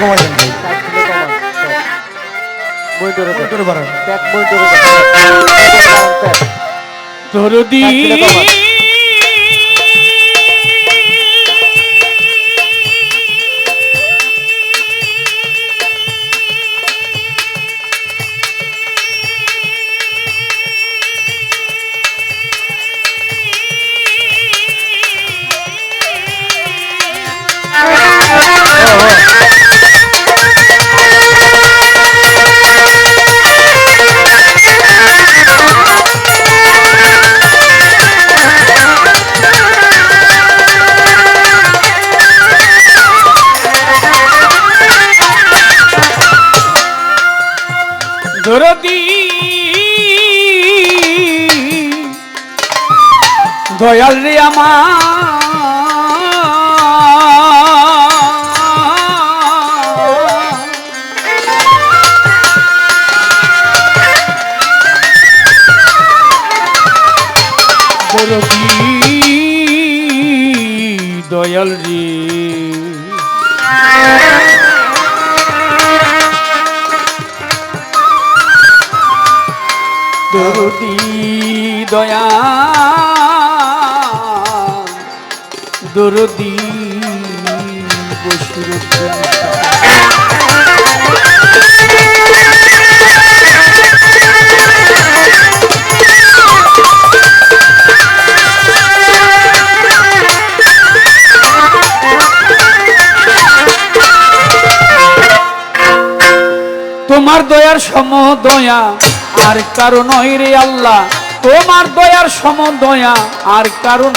কমাই দেন ভাই। কিলো ধরে মনে করে বাড়ান। দরদি দয়াল রে আমার দয়াল রে দরদি দয়া তোমার দয়ার সম দয়া আর কারণ রে আল্লাহ। তোমার দয়ার সম দয়া আর কারণ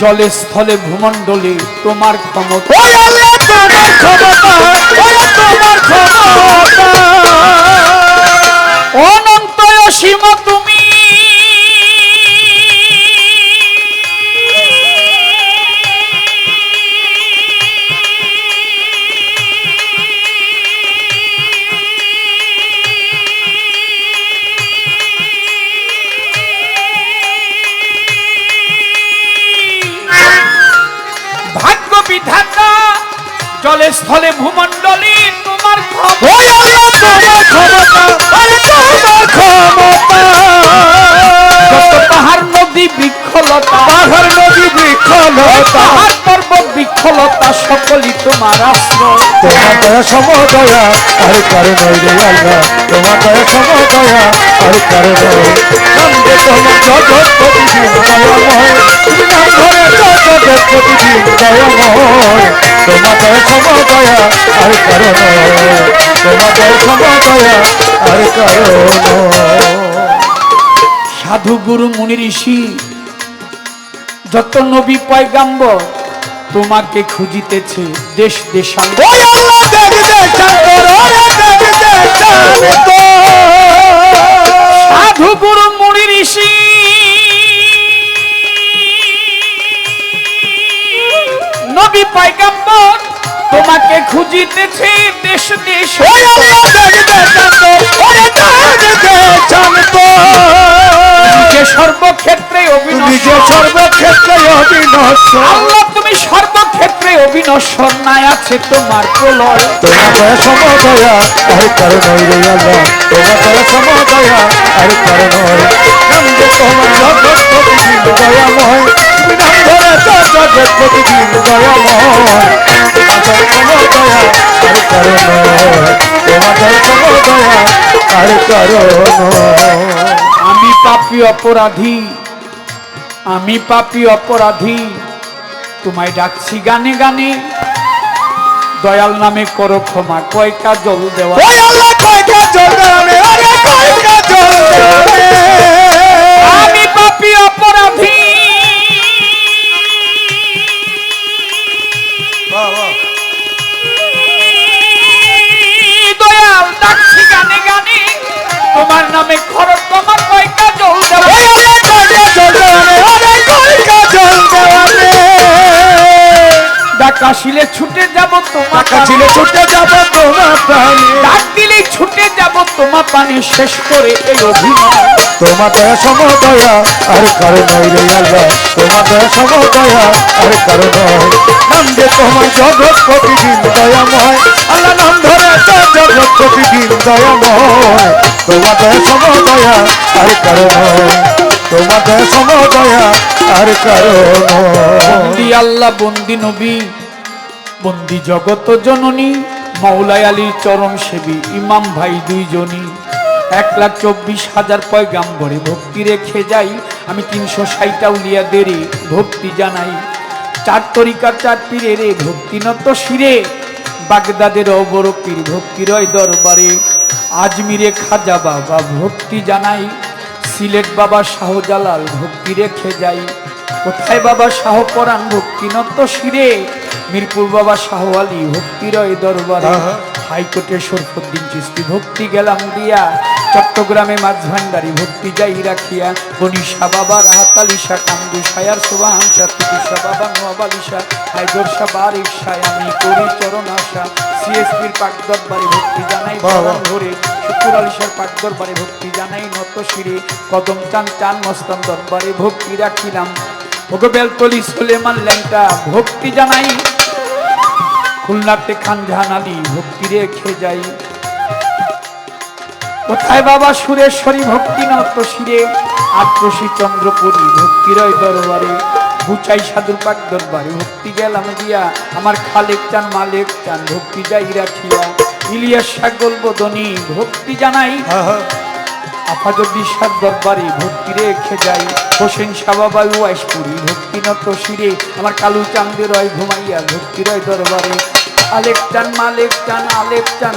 জলে স্থলে ভূমণ্ডলে তোমার ক্ষমতা। তোমার ক্ষমতা তোমার ক্ষমতা। অনন্ত অসীম তুমি জলে স্থলে ভূমণ্ডলে তোমার ক্ষমতা। ক্ষমতা। পাহাড় নদী বৃক্ষলতা। পাহাড় নদী বৃক্ষলতা। পাহাড় পর্বত বৃক্ষলতা সকলই তোমার আশ্রয়। তোমার দয়া সমদয়া আর কারণ তোমার দয়া সমদয়া আর কারণ নাম তোমার জগৎ প্রতিদিন দয়াময়। তুমি নাম ধরে জগৎ প্রতিদিন দয়াময়। তোমার সমদয়া আর কারণ। তোমার সমদয়া আর কারণ। সাধু গুরু মুনি ঋষি যত নবী পয়গাম্বর তোমাকে খুঁজিতেছে দেশ দেশান্তর সাধু গুরু ঋষি নবী পয়গাম্বর তোমাকে খুঁজিতেছে দেশ দেশ। সর্বক্ষেত্রে নিজে সর্বক্ষেত্রে আল্লাহ তুমি সর্বক্ষেত্রে অবিনশ্বর নাই আছে তোমার প্রলয়। তোমার দয়া সমদয়া আর কারণ তোমার দয়া সমদয়া আর কারণ তোমার জগৎ প্রতিদিন দয়াময় জগৎ প্রতিদিন দয়াময়। তোমার দয়া সমদয়া আর কারণ তোমার দয়া সমদয়া আর কারণ আমি পাপী অপরাধী আমি পাপী অপরাধী। তোমায় ডাকছি গানে গানে। দয়াল নামে করো ক্ষমা দেওয়া? কয়টা জল দেওয়া? জল দেবে ডাক আসিলে ছুটে যাব তোমার টাকা ছিল ছুটে যাব তোমার প্রাণে ডাক দিলে ছুটে যাব তোমার পানি। শেষ করে এই অভিনয় তোমার দয়া সমদয়া আর কারও নয় রে আল্লাহ। তোমার দয়া সমদয়া আর কারও নয় নাম যে তোমার জগৎ প্রতিদিন দয়াময়। আল্লাহ নাম ধরে জগৎ প্রতিদিন দয়াময়। তোমার দয়া সমদয়া আর কারও নয় তোমার দয়া সমদয়া আর কারও নয় বন্দি আল্লাহ বন্দি নবী। বন্দি জগত জননী, মৌলাই আলীর চরণ সেবী, ইমাম ভাই দুইজনই এক লাখ চব্বিশ হাজার পয়গাম্বরে ভক্তি রেখে যাই, আমি তিনশো ষাটটা উলিয়াদেরই ভক্তি জানাই। চার তরিকার চার পীরে রে এ ভক্তিনত শিরে। বাগদাদের অবরপীর ভক্তিরয় দরবারে। আজমিরে খাজা বাবা, ভক্তি জানাই। সিলেট বাবা শাহজালাল, ভক্তি রেখে যাই। কোথায় বাবা শাহ পরাণ ভক্তিনত শিরে? মিরপুর বাবা শাহ আলী ভক্তিরয় দরবারে। হাইকোর্টে সরফুদ্দিন চিস্তি ভক্তি গেলাম দিয়া চট্টগ্রামে মাছ ভান্ডারি ভক্তি যাই রাখিয়া গনিশা বাবা রাহাতালিশা কান্দু সায়ার শোভাহাংসা তিতিশা বাবা নোয়াবালিশা হায়দর শাহ বারিক সায় আমি করি চরণ আশা সিএসপির পাক দরবারে ভক্তি জানাই বাহ। ধরে শুকুর আলিশার পাক দরবারে ভক্তি জানাই নত শিরে কদম চান চান মস্তান দরবারে ভক্তি রাখিলাম ওগো বেলতলি সুলেমান ল্যাংটা ভক্তি জানাই খুলনাতে খান জাহান আলী ভক্তি রেখে যাই। কোথায় বাবা সুরেশ্বরী ভক্তি নত শিরে আত্মসী চন্দ্রপুরী ভক্তিরয় দরবারে। বুচাই সাধুর পাক দরবারে। ভক্তি গেলাম দিয়া আমার খালেক চান মালেক চান ভক্তি যাই রাখিয়া। ইলিয়াস সাগল বদনী ভক্তি জানাই। আহা, আফাজুদ্দিন সার দরবারে ভক্তি রেখে যাই। হোসেন সাবাবাই ওয়াইশপুরি ভক্তি নত শিরে আমার কালু চান্দে রয় ঘুমাইয়া ভক্তি রয় দরবারে। আলেক চান মালেক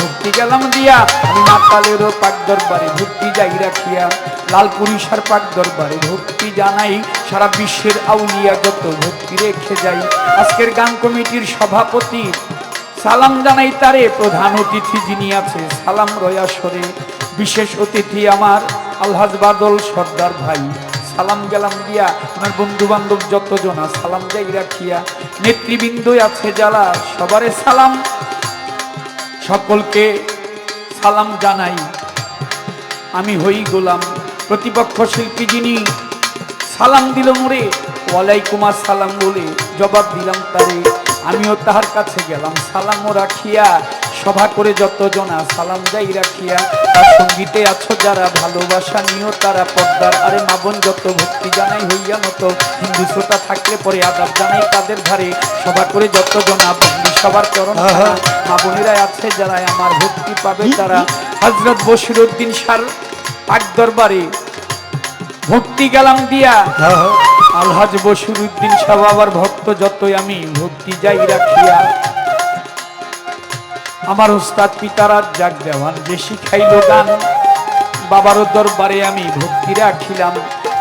ভক্তি গেলাম দিয়া। আমি মাতালেরও পাক দরবারে ভক্তি যাই রাখিয়া। লালপুরি সার পাক দরবারে ভক্তি জানাই। সারা বিশ্বের আউলিয়া যত ভক্তি রেখে যাই। আজকের গান কমিটির সভাপতি, সালাম জানাই তারে। প্রধান অতিথি যিনি আছে, সালাম রয়াসরে বিশেষ অতিথি আমার আলহাজ বাদল সর্দার ভাই। সালাম গেলাম দিয়া আমার বন্ধু বান্ধব যতজন সালাম যাই রাখিয়া। নেতৃবৃন্দ আছে যারা, সবারে সালাম। সকলকে সালাম জানাই। আমি হই গোলাম, প্রতিপক্ষ শিল্পী যিনি, সালাম দিল মোরে, ওয়ালাইকুম আসসালাম বলে জবাব দিলাম তারে। আমিও তাহার কাছে গেলাম, সালামও রাখিয়া, সভা করে যত জনা সালাম যাই রাখিয়া। তার সঙ্গীতে আছো যারা ভালোবাসা নিও তারা পদ্মার আরে মাবন যত ভক্তি জানাই হইয়া মতো হিন্দু শ্রোতা থাকলে পরে আদাব জানাই তাদের ধারে সভা করে যত জনা বন্দি সবার চরণ। মা বোনেরা আছে যারা আমার ভক্তি পাবে তারা হজরত বসিরুদ্দিন সার পাক দরবারে ভক্তি গেলাম দিয়া। আলহাজ বসিরুদ্দিন সাহ বাবার ভক্ত যতই আমি ভক্তি যাই রাখিয়া। আমার ওস্তাদ পিতারার জাগ দেওয়ান, যে শিখাইল গান, বাবারও দরবারে আমি ভক্তি রাখিলাম।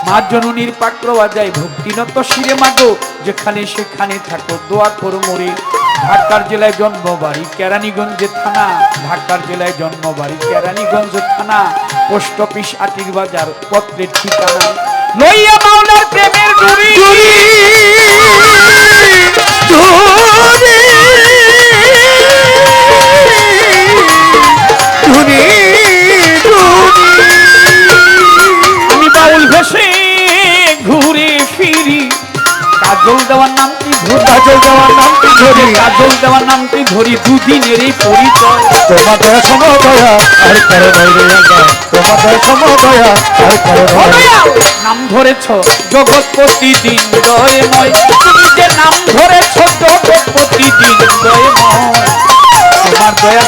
মা জননীর পাকড়া যায় ভক্তিনত শিরে মাগো, যেখানে সেখানে থাকো দোয়া করো মোরে। ঢাকার জেলায় জন্মবাড়ি কেরানীগঞ্জে থানা, ঢাকার জেলায় জন্মবাড়ি কেরানীগঞ্জ থানা। পোস্ট অফিস আটির বাজার পত্রের ঠিকানা। লইয়া মাওলার প্রেমের ডুরি আমি বাউল ভেসে ঘুরে ফিরি। কাজল দেওয়ার নামটি ধরি? কাজল দেওয়ার নামটি ধরি। কাজল দেওয়ার নামটি ধরি? দুদিনের এই পরিচয় তোমার দয়া সমদয়া আর কারও নয় রে আল্লাহ তোমার দয়া আর কারও নাম ধরেছ জগৎ প্রতিদিন দয়ময় তুমি যে নাম ধরেছ জগৎ প্রতিদিন দয়ময় তোমার দয়ার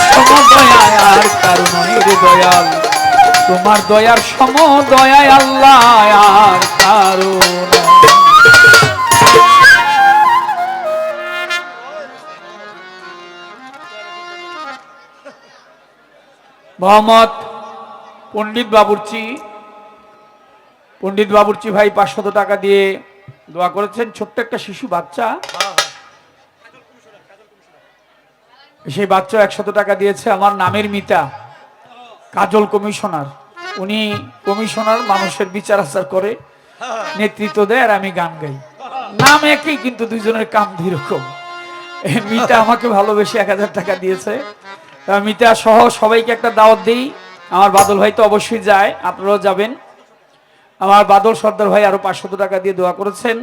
তোমার দয়ার সমদয়ায় আল্লাহ আর কারণ মোহাম্মদ পণ্ডিত বাবুর্চি পণ্ডিত বাবুর্চি ভাই পাঁচশত টাকা দিয়ে দোয়া করেছেন। ছোট্ট একটা শিশু বাচ্চা। সেই বাচ্চা একশত টাকা দিয়েছে। আমার নামের মিতা। কাজল কমিশনার। উনি কমিশনার, মানুষের বিচার আচার করে, নেতৃত্ব দেয় আর আমি গান গাই। নাম একই, কিন্তু দুইজনের কাম দুই মিতা আমাকে ভালোবেসে এক হাজার টাকা দিয়েছে। মিতা সহ সবাইকে একটা দাওয়াত দিই। আমার বাদল ভাই তো অবশ্যই যায়, আপনারাও যাবেন। আমার বাদল সর্দার ভাই আরও পাঁচশত টাকা দিয়ে দোয়া করেছেন।